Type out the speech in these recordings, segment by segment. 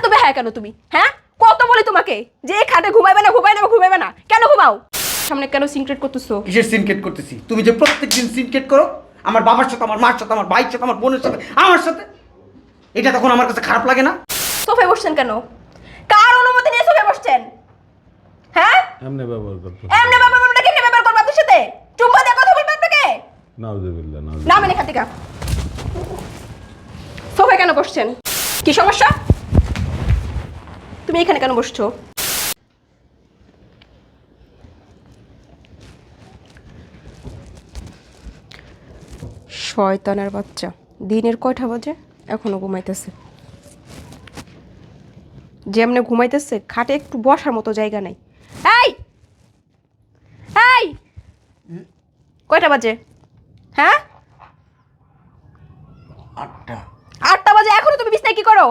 এত বেহায় কেন তুমি? হ্যাঁ? কত বলি তোমাকে? যে এই খাটে ঘুমাইবে না ঘুমাইবে না ঘুমাইবে না। কেন ঘুমাও? সামনে কেন সিনক্রেট করতেছো? কিসের সিনকেট করতেছি? তুমি যে প্রত্যেক দিন সিনকেট করো আমার বাবার সাথে আমার মার সাথে আমার ভাইয়ের সাথে আমার বোনের সাথে আমার সাথে এটা তখন আমার কাছে খারাপ লাগে না? সোফায় বসছেন কেন? কার অনুমতি নিয়ে সোফায় বসছেন? হ্যাঁ? এমনি ব্যবহার করতো এমনি বাবা বাবা কেমনে ব্যাপার করব আপনার সাথে? চুম্বা দিয়ে কথা বলব আপনাকে? নাউজুবিল্লাহ নাউজুবিল্লাহ। না মানে খাতিকা। সোফায় কেন বসছেন? কি সমস্যা? এখানে কেন বসছো? শয়তানের বাচ্চা। দিনের কয়টা বাজে? এখনও ঘুমাইতেছে। যেমনে ঘুমাইতেছে খাটে একটু বসার মতো জায়গা নাই। এই! এই! কয়টা বাজে? হ্যাঁ? আটটা। আটটা বাজে এখনও তুমি বিছনায় কি করো?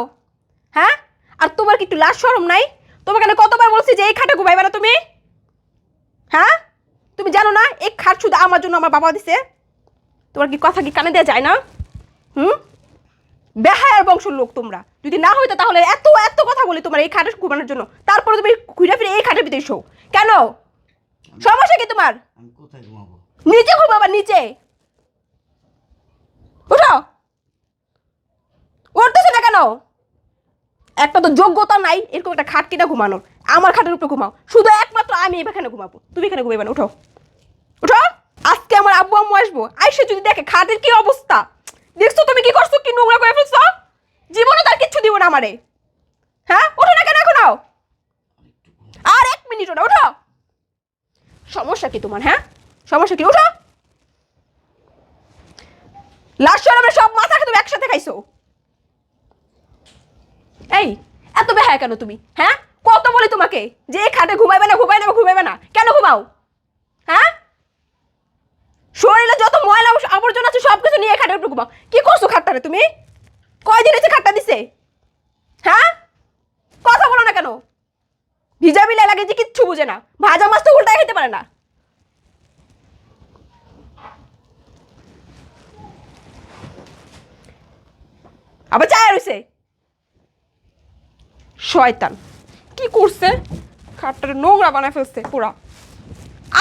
হ্যাঁ? আর তোমার কি একটু লাশ শরম নাই? তোমাকে আমি কতবার বলছি যে এই খাটে ঘুমাইবে না তুমি? হ্যাঁ? তুমি জানো না এই খাট শুধু আমার জন্য আমার বাবা দিছে। তোমার কি কথা কি কানে দেওয়া যায় না? হুম? বেহায়ার বংশের লোক তোমরা। যদি না হইতো তাহলে এত এত কথা বলি তোমার এই খাটে ঘুমানোর জন্য। তারপরে তুমি ঘুরে ফিরে এই খাটের ভিতরে এসো। কেন? সমস্যা কি তোমার? নিচে ঘুমাবা নিচে। উঠো উঠতেছে না কেন? একটা তো যোগ্যতা নাই, এরকম একটা খাট কিনা ঘুমানোর আমার খাটের উপরে ঘুমাও। শুধু একমাত্র আমি এখানে ঘুমাবো। তুমি এখানে ঘুমাবে না, উঠো। উঠো। আজকে আমার আব্বু আম্মু আসব। আইসে যদি দেখে খাটের কি অবস্থা। দেখছ তুমি কি করছ? কি নোংরা করে ফেলছো? জীবনে তার কিচ্ছু দিব না আমারে। হ্যাঁ? ওঠো না কেন এখনও? আর এক মিনিট ওটা উঠো। সমস্যা কি তোমার হ্যাঁ? সমস্যা কি? উঠো। লাস্ট সব মাথা তুমি একসাথে খাইছো। এই, এত বেহায় কেন তুমি? হ্যাঁ? কত বলি তোমাকে যে খাটে ঘুমাইবে না ঘুমাই না, ঘুমাইবে না? কেন ঘুমাও? হ্যাঁ? শরীরে যত ময়লা আবর্জনা আছে সব কিছু নিয়ে খাটের উপর ঘুমাও। কি করছ খাটটারে তুমি? কয়দিন হয়েছে খাটটা দিছে? হ্যাঁ? কথা বলো না কেন? ভিজা বিলে লাগে যে কিচ্ছু বুঝে না। ভাজা মাছ তো উল্টায় খেতে পারে না। আবার চায় রয়েছে শয়তান। কি করছে? খাটটা নোংরা বানায় ফেলছে পুরা।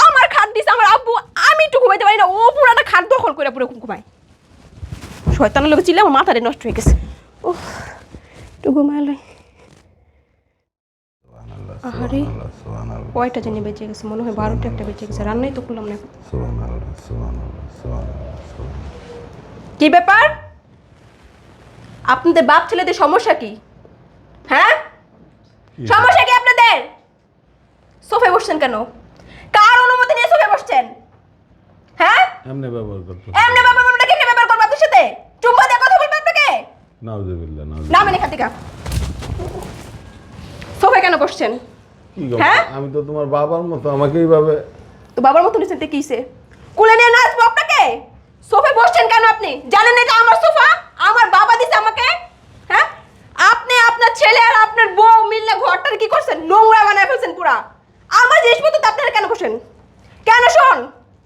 আমার খাট দিছে আমার আব্বু, আমি একটু ঘুমাইতে পারি না। ও পুরাটা খাট দখল করে পুরো ঘুমায়। শয়তানের লোক চিল্লে আমার মাথাটা নষ্ট হয়ে গেছে। ও একটু ঘুমাইলে কয়টা জানি বেঁচে গেছে, মনে হয় বারোটা একটা বেঁচে গেছে, রান্নাই তো করলাম না কি ব্যাপার? আপনাদের বাপ ছেলেদের সমস্যা কি? হ্যাঁ? সমস্যা কি আপনাদের? সোফায় বসছেন কেন? কার অনুমতি নিয়ে সোফায় বসছেন? হ্যাঁ? এমনি ব্যবহার করতো এমনি বাবা বাবা কেমনে ব্যাপার করব আপনার সাথে? চুম্বা দিয়ে কথা বলব আপনাকে? নাউজুবিল্লাহ না নাউজুবিল্লাহ মানে খাতিকা। সোফায় কেন বসছেন? কি গো, হ্যাঁ? আমি তো তোমার বাবার মতো আমাকে এইভাবে তো বাবার মতো নিচেতে কিসে কুলে নিয়ে নাচবো আপনাকে? সোফায় বসছেন কেন আপনি? জানেন না এটা আমার সোফা? আমার বাবা দিছে আমাকে হ্যাঁ আপনি আপনার ছেলে আর আপনার বউ মিললে ঘরটার কি করছেন? নোংরা বানায় ফেলছেন পুরা। আমার জিনিসপত্র তো আপনারা কেন বসেন কেন শোন?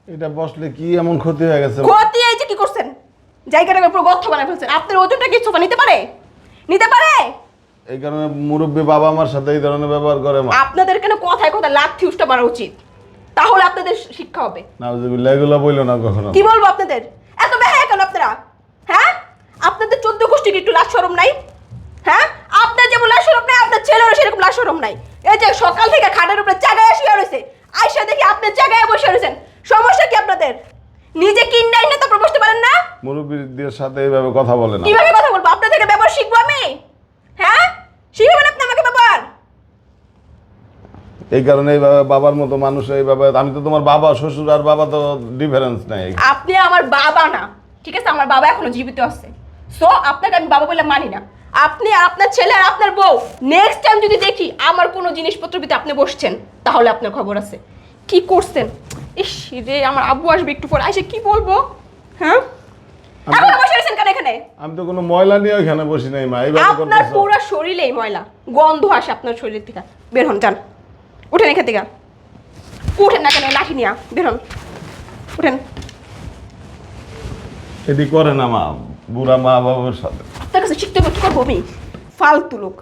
এটা বসলে কি এমন ক্ষতি হয়ে গেছে? ক্ষতি এই যে কি করছেন? জায়গাটাকে পুরো গর্ত বানায় ফেলছেন। আপনার ওজনটা কি সোফা নিতে পারে? নিতে পারে? এই কারণে মুরব্বী বাবা আমার সাথে এই ধরনের ব্যবহার করে মা। আপনাদের কেন কথায় কথা লাথি উষ্টা মারা উচিত? তাহলে আপনাদের শিক্ষা হবে। নাউজুবিল্লাহ এগুলো বইলো না কখনো। কি বলব আপনাদের? এত বেহায় কেন আপনারা? হ্যাঁ? আপনাদের চোদ্দ গোষ্ঠীর একটু লাশ সরম নাই? হ্যাঁ? আপনার যেমন লাশ সরম নাই আপনার ছেলেরও সেরকম লাশ সরম নাই। এই যে সকাল থেকে খাটের উপরে জায়গায় শুয়ে রয়েছে আয়সা দেখি আপনার জায়গায় বসে রয়েছেন সমস্যা কি আপনাদের? নিজে কিন্ডাই না তারপর বসতে পারেন না? মুরব্বীদের সাথে এইভাবে কথা বলে না। কীভাবে কথা বলব? আপনার থেকে ব্যবহার শিখব আমি? হ্যাঁ? শিখবেন আপনি আমাকে ব্যবহার এই কারণে এইভাবে বাবার মতো মানুষ এইভাবে আমি তো তোমার বাবা শ্বশুর আর বাবা তো ডিফারেন্স নাই। আপনি আমার বাবা না। ঠিক আছে আমার বাবা এখনও জীবিত আছে। সো আপনাকে আমি বাবা বলে মানি না। আপনি আর আপনার ছেলে আর আপনার বউ নেক্সট টাইম যদি দেখি আমার কোনো জিনিসপত্র ভিতরে আপনি বসছেন তাহলে আপনার খবর আছে। কি করছেন? ইস রে আমার আব্বু আসবে একটু পরে। এসে কি বলব? হ্যাঁ? এখন বসে রয়েছেন কেন এখানে? আমি তো কোনো ময়লা নিয়ে ওইখানে বসি নাই মা। এইভাবে আপনার পুরো শরীরেই ময়লা। গন্ধ আসে আপনার শরীর থেকে। বের হন যান। উঠেন এখান থেকে। উঠেন না কেন লাঠি নিয়া বের হন। উঠেন। এটি করে না মা। বুড়া মা বাবার সাথে। আপনার কাছে শিখতে হবে কি করব আমি? ফালতু লোক।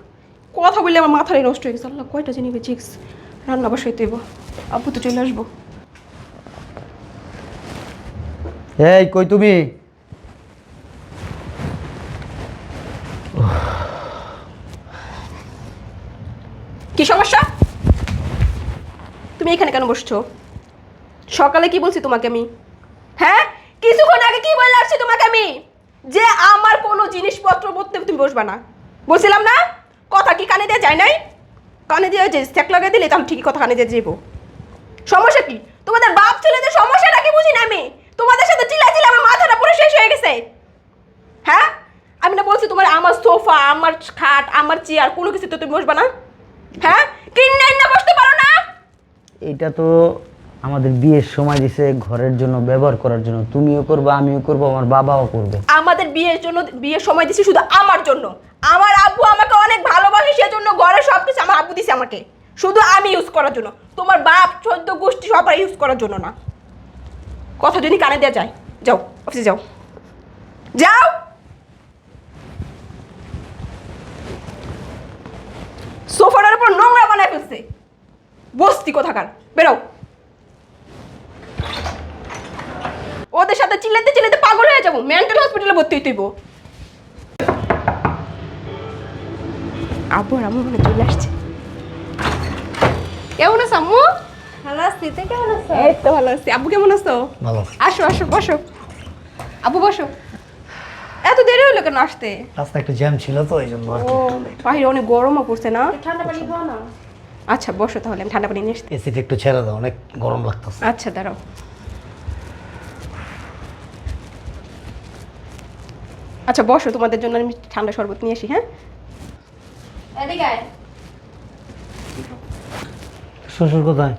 কথা বললে আমার মাথায় নষ্ট হয়ে গেছে। আল্লাহ কয়টা জিনিস চিক্স রান্না বসাইতে হইব আব্বু তো চলে আসব। এই কই তুমি? কি সমস্যা? তুমি এখানে কেন বসছো? সকালে কি বলছি তোমাকে আমি? হ্যাঁ? কিছুক্ষণ আগে কি বলে আসছি তোমাকে আমি? যে আমার কোনো জিনিসপত্র বলতে তুমি বসবা না। বলছিলাম না? কথা কি কানে দিয়ে যায় নাই? কানে দিয়ে যে স্যাক লাগিয়ে দিলে তাহলে ঠিকই কথা কানে দিয়ে যাব সমস্যা কি? তোমাদের বাপ ছেলেদের সমস্যাটা কি বুঝি না আমি? তোমাদের সাথে চিল্লা চিল্লা আমার মাথাটা পুরো শেষ হয়ে গেছে। হ্যাঁ? আমি না বলছি তোমার আমার সোফা আমার খাট আমার চেয়ার কোনো কিছু তো তুমি বসবা না। হ্যাঁ? কিনে না বসতে পারো না। এটা তো আমাদের বিয়ের সময় দিছে ঘরের জন্য ব্যবহার করার জন্য। তুমিও করবে আমিও করব আমার বাবাও করবে। আমাদের বিয়ের জন্য, বিয়ের সময় দিছি শুধু আমার জন্য। আমার আব্বু আমাকে অনেক ভালোবাসে, সেজন্য ঘরে সব কিছু আমার আব্বু দিছে আমাকে। শুধু আমি ইউজ করার জন্য। তোমার বাপ চোদ্দ গোষ্ঠী সবাই ইউজ করার জন্য না। কথা যদি কানে দেওয়া যায়, যাও অফিসে যাও। যাও! সোফাটার উপর নোংরা বানায় ফেলছে। বস্তি কোথাকার? বেরো। ওদের সাথে চিল্লাতে চিল্লাতে পাগল হয়ে যাব। মেন্টাল হসপিটালে ভর্তি হইতে হইব আব্বু আর আম্মু মনে চলে আসছে। কেমন আছো আম্মু? ভালো আছি তুই কেমন আছো? এই তো ভালো আছি। আব্বু কেমন আছো? ভালো। আসো আসো বসো। আব্বু বসো। এত দেরি হলো কেন আসতে? রাস্তা একটু জ্যাম ছিল তো এই জন্য ও বাইরে অনেক গরমও পড়ছে না? ঠান্ডা পানি খাও না। আচ্ছা বসো তাহলে আমি ঠান্ডা পানি নিয়ে আসতে এসিটা একটু ছেড়ে দাও অনেক গরম লাগতেছে। আচ্ছা দাঁড়াও। আচ্ছা বসো তোমাদের জন্য আমি ঠান্ডা শরবত নিয়ে আসি হ্যাঁ? শ্বশুর কোথায়?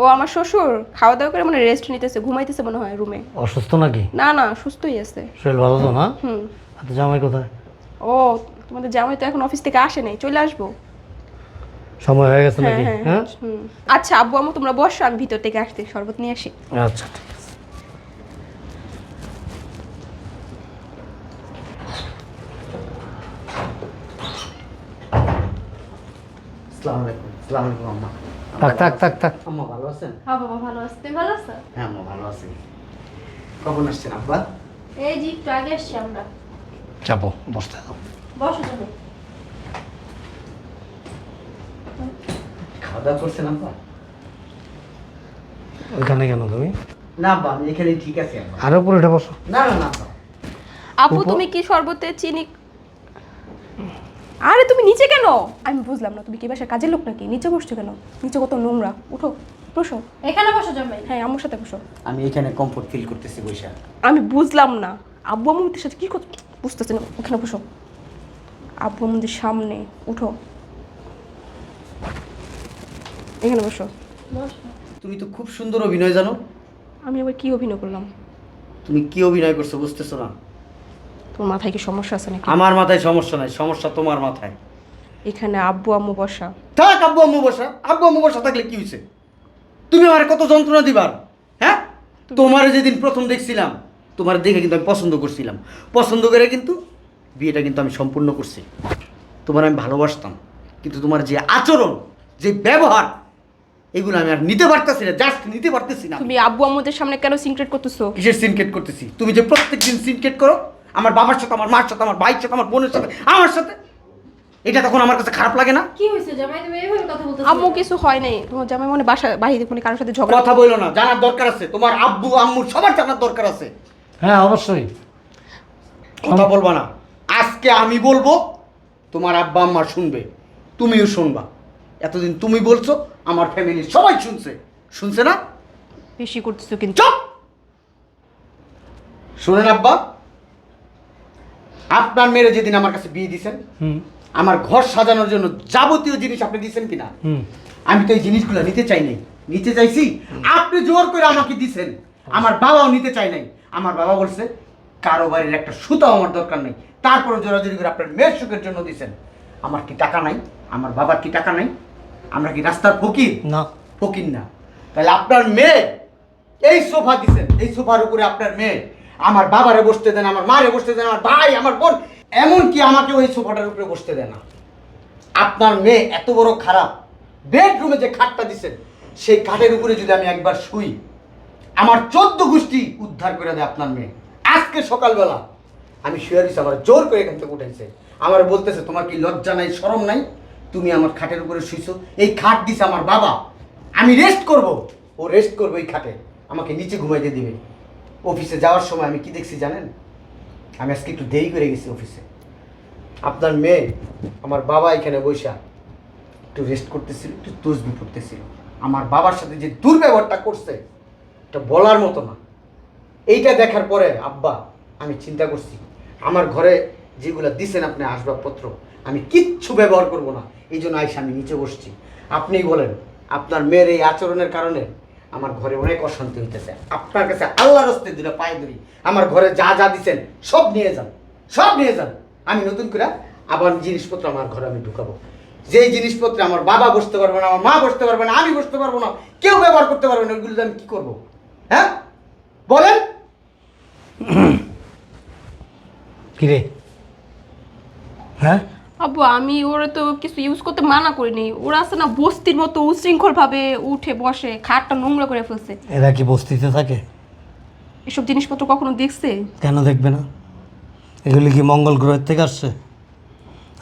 ও আমার শ্বশুর খাওয়া দাওয়া করে মানে রেস্ট নিতেছে ঘুমাইতেছে মনে হয় রুমে অসুস্থ নাকি? না না সুস্থই আছে। শরীর ভালো তো না? হুম। তো জামাই কোথায়? ও তোমাদের জামাই তো এখন অফিস থেকে আসে নাই চলে আসব। সময় হয়ে গেছে হ্যাঁ নাকি? হ্যাঁ হ্যাঁ? আচ্ছা আব্বু আম্মু তোমরা বসো আমি ভিতর থেকে আসতে শরবত নিয়ে আসি। আচ্ছা ঠিক আছে আসসালামু আলাইকুম আম্মা থাক থাক থাক থাক। আম্মা ভালো আছেন? হ্যাঁ বাবা ভালো আছি। তুমি ভালো আছো? হ্যাঁ আম্মা ভালো আছি। কখন আসছেন আব্বা? এই যে একটু আগে আসছি আমরা। চাপো বসতে। দাও বসো তুমি। খাওয়া দাওয়া করছেন আব্বা? ওইখানে কেন তুমি? না আব্বা আমি এখানে ঠিক আছে আব্বা। আরও পুরোটা বসো। না না না আপু তুমি কি শরবতে চিনি আরে তুমি নিচে কেন? আমি বুঝলাম না তুমি কি বাসার কাজের লোক নাকি? নিচে বসছো কেন? নিচে কত নোংরা। উঠো বসো। এখানে বসো জামাই। হ্যাঁ আমার সাথে বসো। আমি এখানে কমফোর্ট ফিল করতেছি বৈশা। আমি বুঝলাম না। আব্বু আম্মুদের সাথে কি করতে বুঝতেছি না। ওখানে বসো। আব্বু আম্মুদের সামনে উঠো। এখানে বসো। বসো। তুমি তো খুব সুন্দর অভিনয় জানো। আমি আবার কি অভিনয় করলাম? তুমি কি অভিনয় করছ বুঝতেছো না। তোমার মাথায় কি সমস্যা আছে নাকি? আমার মাথায় সমস্যা নাই সমস্যা তোমার মাথায়। এখানে আব্বু আম্মু বসা। থাক আব্বু আম্মু বসা আব্বু আম্মু বসা থাকলে কি হয়েছে তুমি আমার কত যন্ত্রণা দিবার হ্যাঁ? তোমার যেদিন প্রথম দেখছিলাম তোমার দেখে কিন্তু আমি পছন্দ করছিলাম। পছন্দ করে কিন্তু বিয়েটা কিন্তু আমি সম্পূর্ণ করছি। তোমার আমি ভালোবাসতাম কিন্তু তোমার যে আচরণ যে ব্যবহার এগুলো আমি আর নিতে পারতেছি না জাস্ট নিতে পারতেছি না তুমি আব্বু আম্মুদের সামনে কেন সিনক্রেট করতেছো? কিসের সিনকেট করতেছি? তুমি যে প্রত্যেক দিন সিনকেট করো আমার বাবার সাথে আমার মার সাথে আমার ভাইয়ের সাথে আমার বোনের সাথে আমার সাথে। এটা তখন আমার কাছে খারাপ লাগে না? কি হয়েছে জামাই? তুমি এইভাবে কথা বলতেছো আম্মু কিছু হয় নাই। তোমার জামাই মনে বাসা বাহিরে কোনো কারোর সাথে ঝগড়া কথা বলো না জানার দরকার আছে। তোমার আব্বু আম্মুর সবার জানার দরকার আছে। হ্যাঁ অবশ্যই। কথা বলবা না। আজকে আমি বলব তোমার আব্বা আম্মা শুনবে তুমিও শুনবা। এতদিন তুমি বলছো আমার ফ্যামিলির সবাই শুনছে। শুনছে না? বেশি করতেছো কিন্তু। চুপ! শুনেন আব্বা আপনার মেয়ের যেদিন আমার কাছে বিয়ে হুম। আমার ঘর সাজানোর জন্য যাবতীয় জিনিস আপনি দিছেন কিনা? আমি তো এই জিনিসগুলো নিতে চাই নাই। নিতে চাইছি? আপনি জোর করে আমাকে দিছেন। আমার বাবাও নিতে চাই নাই। আমার বাবা বলছে কারও বাড়ির একটা সুতাও আমার দরকার নেই। তারপরে জোরাজোরি করে আপনার মেয়ের সুখের জন্য দিছেন। আমার কি টাকা নাই? আমার বাবার কি টাকা নাই? আমরা কি রাস্তার ফকির? না। ফকির না। তাহলে আপনার মেয়ে এই সোফা দিছেন। এই সোফার উপরে আপনার মেয়ে আমার বাবারে বসতে দেন, আমার মারে বসতে দেন, আমার ভাই, আমার বোন, এমনকি আমাকে ওই সোফাটার উপরে বসতে দেন না। আপনার মেয়ে এত বড় খারাপ। বেডরুমে যে খাটটা দিছেন, সেই খাটের উপরে যদি আমি একবার শুই, আমার চোদ্দ গোষ্ঠী উদ্ধার করে দেয় আপনার মেয়ে। আজকে সকালবেলা আমি শুয়ে দিছি আমার জোর করে এখান থেকে উঠেছে আমার বলতেছে, তোমার কি লজ্জা নাই, শরম নাই? তুমি আমার খাটের উপরে শুইছো। এই খাট দিছে আমার বাবা। আমি রেস্ট করব। ও রেস্ট করবে এই খাটে। আমাকে নিচে ঘুমাইতে দিবে। অফিসে যাওয়ার সময় আমি কি দেখছি জানেন? আমি আজকে একটু দেরি করে গেছি অফিসে। আপনার মেয়ে আমার বাবা এখানে বৈশা একটু রেস্ট করতেছিল, একটু তসবি পড়তেছিল। আমার বাবার সাথে যে দুর্ব্যবহারটা করছে, এটা বলার মতো না। এইটা দেখার পরে, আব্বা, আমি চিন্তা করছি, আমার ঘরে যেগুলো দিছেন আপনি আসবাবপত্র, আমি কিচ্ছু ব্যবহার করব না। এই জন্য আইসা আমি নিচে বসছি। আপনিই বলেন, আপনার মেয়ের এই আচরণের কারণে আমার ঘরে অনেক অশান্তি হইতেছে। আপনার কাছে আল্লাহ রস্তে দিলে পায়ে ধরি। আমার ঘরে যা যা দিচ্ছেন সব নিয়ে যান। সব নিয়ে যান। আমি নতুন করে আবার জিনিসপত্র আমার ঘরে আমি ঢুকাবো। যেই জিনিসপত্রে আমার বাবা বসতে পারবে না, আমার মা বসতে পারবে না, আমি বসতে পারব না, কেউ ব্যবহার করতে পারবে না, ওইগুলো আমি কি করব? হ্যাঁ? বলেন। কিরে হ্যাঁ? আব্বু আমি ওরা তো কিছু ইউজ করতে মানা করিনি। ওরা আছে না বস্তির মতো উশৃঙ্খল ভাবে উঠে বসে খাটটা নোংরা করে ফেলছে। এরা কি বস্তিতে থাকে? এসব জিনিসপত্র কখনো দেখছে? কেন দেখবে না? এগুলি কি মঙ্গল গ্রহের থেকে আসছে?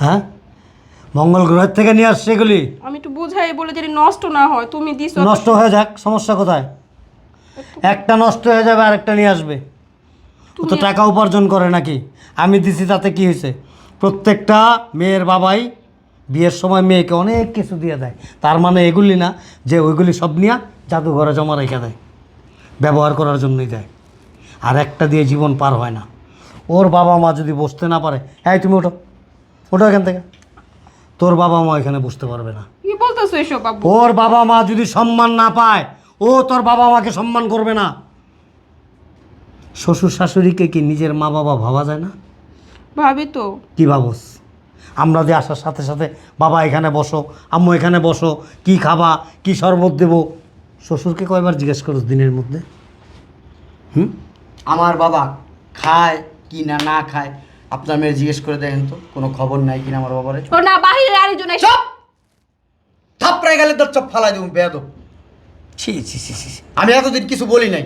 হ্যাঁ? মঙ্গল গ্রহের থেকে নিয়ে আসছে এগুলি? আমি একটু বুঝাই বলে যদি নষ্ট না হয় তুমি দিছো নষ্ট হয়ে যাক সমস্যা কোথায়? একটা নষ্ট হয়ে যাবে আরেকটা নিয়ে আসবে। ও তো টাকা উপার্জন করে নাকি? আমি দিছি তাতে কি হয়েছে? প্রত্যেকটা মেয়ের বাবাই বিয়ের সময় মেয়েকে অনেক কিছু দিয়ে দেয়। তার মানে এগুলি না যে ওইগুলি সব নিয়ে জাদুঘরে জমা রেখে দেয় ব্যবহার করার জন্যই দেয়। আর একটা দিয়ে জীবন পার হয় না। ওর বাবা মা যদি বসতে না পারে হ্যাঁ তুমি ওঠো ওঠো এখান থেকে। তোর বাবা মা এখানে বসতে পারবে না। কি বলতেছো এসব আব্বু ওর বাবা মা যদি সম্মান না পায় ও তোর বাবা মাকে সম্মান করবে না। শ্বশুর শাশুড়িকে কি নিজের মা বাবা ভাবা যায় না? ভাবি তো। কি ভাবস? আমরা যে আসার সাথে সাথে বাবা এখানে বসো আম্মু এখানে বসো কি খাবা কি শরবত দেব? শ্বশুরকে কয়বার জিজ্ঞেস করো দিনের মধ্যে? হুম? আমার বাবা খায় কি না না খায় আপনার মেয়ে জিজ্ঞেস করে দেখেন তো কোনো খবর নাই কিনা আমার বাবারে? ও না বাহিরে আরেকজন এসে চপ! থাপড়ায় গেলে তোর চপ ফালাই দেবো বেয়াদব। ছি ছি ছি ছি ছি। আমি এতদিন কিছু বলি নাই।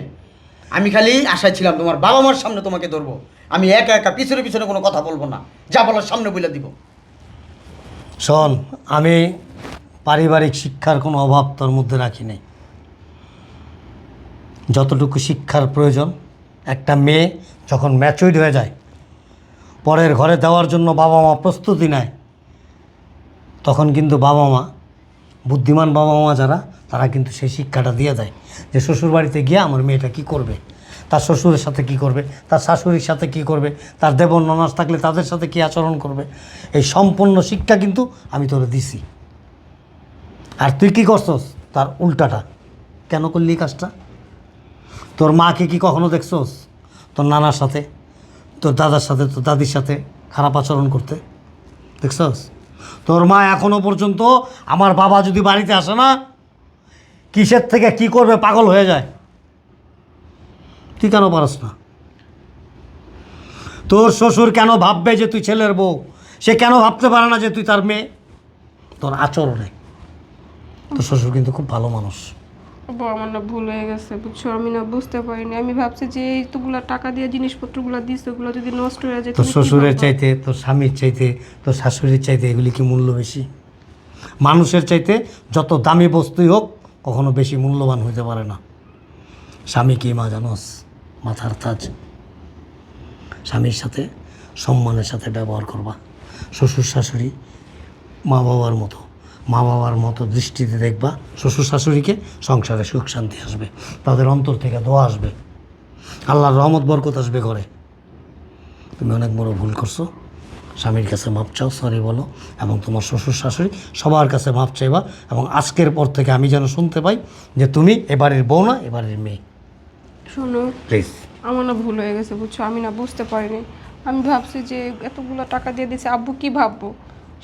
আমি খালি আশায় ছিলাম তোমার বাবা মার সামনে তোমাকে ধরবো। আমি একা একা পিছনে পিছনে কোনো কথা বলব না। যা বলার সামনে বলে দিব। শোন, আমি পারিবারিক শিক্ষার কোনো অভাব তোর মধ্যে রাখি নাই। যতটুকু শিক্ষার প্রয়োজন, একটা মেয়ে যখন ম্যাচুইড হয়ে যায়, পরের ঘরে দেওয়ার জন্য বাবা মা প্রস্তুতি নেয়, তখন কিন্তু বাবা মা, বুদ্ধিমান বাবা মা যারা, তারা কিন্তু সেই শিক্ষাটা দিয়ে দেয় যে শ্বশুর বাড়িতে গিয়ে আমার মেয়েটা কি করবে। তার শ্বশুরের সাথে কি করবে? তার শাশুড়ির সাথে কি করবে? তার দেবর ননাস থাকলে তাদের সাথে কি আচরণ করবে? এই সম্পূর্ণ শিক্ষা কিন্তু আমি তোরে দিছি। আর তুই কি করছস? তার উল্টাটা। কেন করলি কাজটা? তোর মাকে কি কখনো দেখছস? তোর নানার সাথে? তোর দাদার সাথে? তোর দাদির সাথে? খারাপ আচরণ করতে? দেখছস? তোর মা এখনও পর্যন্ত আমার বাবা যদি বাড়িতে আসে না, কিসের থেকে কি করবে? পাগল হয়ে যায়। তুই কেন পারস না? তোর শ্বশুর কেন ভাববে যে তুই ছেলের বউ? সে কেন ভাবতে পারে না যে তুই তার মেয়ে? তোর আচরণে। তোর শ্বশুর কিন্তু খুব ভালো মানুষ। আব্বু, আমার না ভুল হয়ে গেছে বুঝছ? আমি না বুঝতে পারিনি। আমি ভাবছি যে এইগুলো টাকা দিয়ে জিনিসপত্রগুলো দিচ্ছে ওগুলো যদি নষ্ট হয়ে যায় তোর শ্বশুরের চাইতে তোর স্বামীর চাইতে তোর শাশুড়ির চাইতে এগুলি কি মূল্য বেশি? মানুষের চাইতে যত দামি বস্তুই হোক কখনো বেশি মূল্যবান হইতে পারে না। স্বামী কি মা জানোস? মাথার তাজ। স্বামীর সাথে, সম্মানের সাথে ব্যবহার করবা। শ্বশুর শাশুড়ি মা বাবার মতো মা বাবার মতো দৃষ্টিতে দেখবা, শ্বশুর শাশুড়িকে সংসারে সুখ শান্তি আসবে, তাদের অন্তর থেকে দোয়া আসবে। আল্লাহর রহমত, বরকত আসবে ঘরে। তুমি অনেক বড় ভুল করছ। স্বামীর কাছে মাপ চাও সরি বলো, এবং তোমার শ্বশুর শাশুড়ি সবার কাছে মাপ চাইবা, এবং আজকের পর থেকে আমি যেন শুনতে পাই যে তুমি এবারের বউ না এবারের মেয়ে। শোনো প্লিজ আমার না ভুল হয়ে গেছে বুঝছ? আমি না বুঝতে পারিনি। আমি ভাবছি যে এতগুলো টাকা দিয়ে দিছে আব্বু কি ভাববো?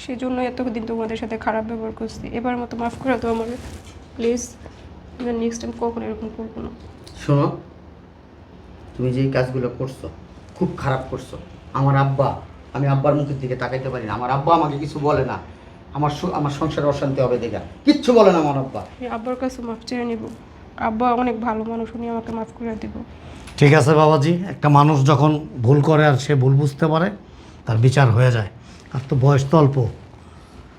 সেই জন্য এতদিন তোমাদের সাথে খারাপ ব্যবহার করছি। এবার মতো মাফ করে দাও আমার প্লিজ নেক্সট টাইম কখনো এরকম করব না। শোনো তুমি যেই কাজগুলো করছ খুব খারাপ করছ আমার আব্বা আমি আব্বার মুখের দিকে তাকাইতে পারি না। আমার আব্বা আমাকে কিছু বলে না। আমার আমার সংসারে অশান্তি হবে দেখা। কিচ্ছু বলে না আমার আব্বা। আব্বার কাছে মাফ চেয়ে নিব। আব্বা অনেক ভালো মানুষ উনি আমাকে মাফ করে দিব। ঠিক আছে বাবাজি একটা মানুষ যখন ভুল করে আর সে ভুল বুঝতে পারে তার বিচার হয়ে যায়। আর তো বয়স তো অল্প।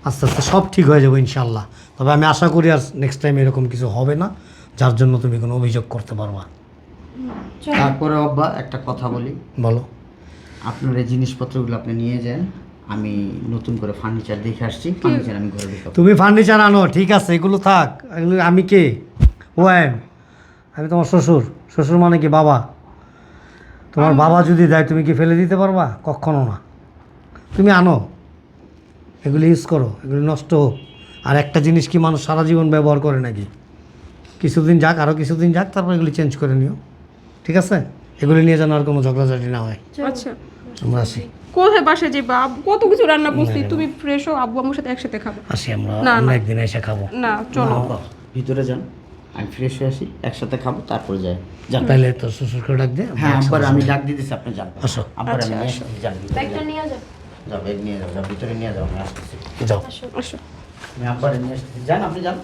আস্তে আস্তে সব ঠিক হয়ে যাবে ইনশাল্লাহ তবে আমি আশা করি আর নেক্সট টাইম এরকম কিছু হবে না যার জন্য তুমি কোনো অভিযোগ করতে পারবা তারপরে অব্বা একটা কথা বলি। বলো। আপনার এই জিনিসপত্রগুলো আপনি নিয়ে যান আমি নতুন করে ফার্নিচার দেখে আসছি। ফার্নিচার আমি ঘরে তুমি ফার্নিচার আনো ঠিক আছে এগুলো থাক। এগুলো আমি কে? ও এম আমি তোমার শ্বশুর। শ্বশুর মানে কি বাবা? তোমার বাবা যদি দেয় তুমি কি ফেলে দিতে পারবা? কখনো না। তুমি আনো। এগুলি ইউজ করো এগুলি নষ্ট হোক। আর একটা জিনিস কি মানুষ সারা জীবন ব্যবহার করে নাকি? কিছুদিন যাক আরও কিছুদিন যাক তারপর এগুলি চেঞ্জ করে নিও। ঠিক আছে? এগুলি নিয়ে যেন আর কোনো ঝগড়াঝাটি না হয়। আচ্ছা। আমরা আসি। কোথায় বাসে যাবা আব- কত কিছু রান্না করছি তুমি ফ্রেশ হও আব্বু আম্মুর সাথে একসাথে খাব? আসি আমরা না, একদিন এসে খাব। না চলো। ভিতরে যান। আমি ফ্রেশ হয়ে আসি একসাথে খাব তারপরে যাই। যান। তাহলে তো শ্বশুরকে ডাক দে হ্যাঁ আব্বার আমি ডাক দিতেছি আপনি যান। আসো। আব্বার আমি আসছি যান ভিতরে ব্যাগটা নিয়ে যাও। যাও ব্যাগ নিয়ে যাও যাও ভিতরে নিয়ে যাও আমি আসতেছি। যাও। আসো আসো। আমি আব্বার নিয়ে আসতেছি। যান আপনি যান।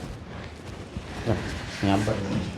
যান, আমি আব্বার নিয়ে আসতেছি।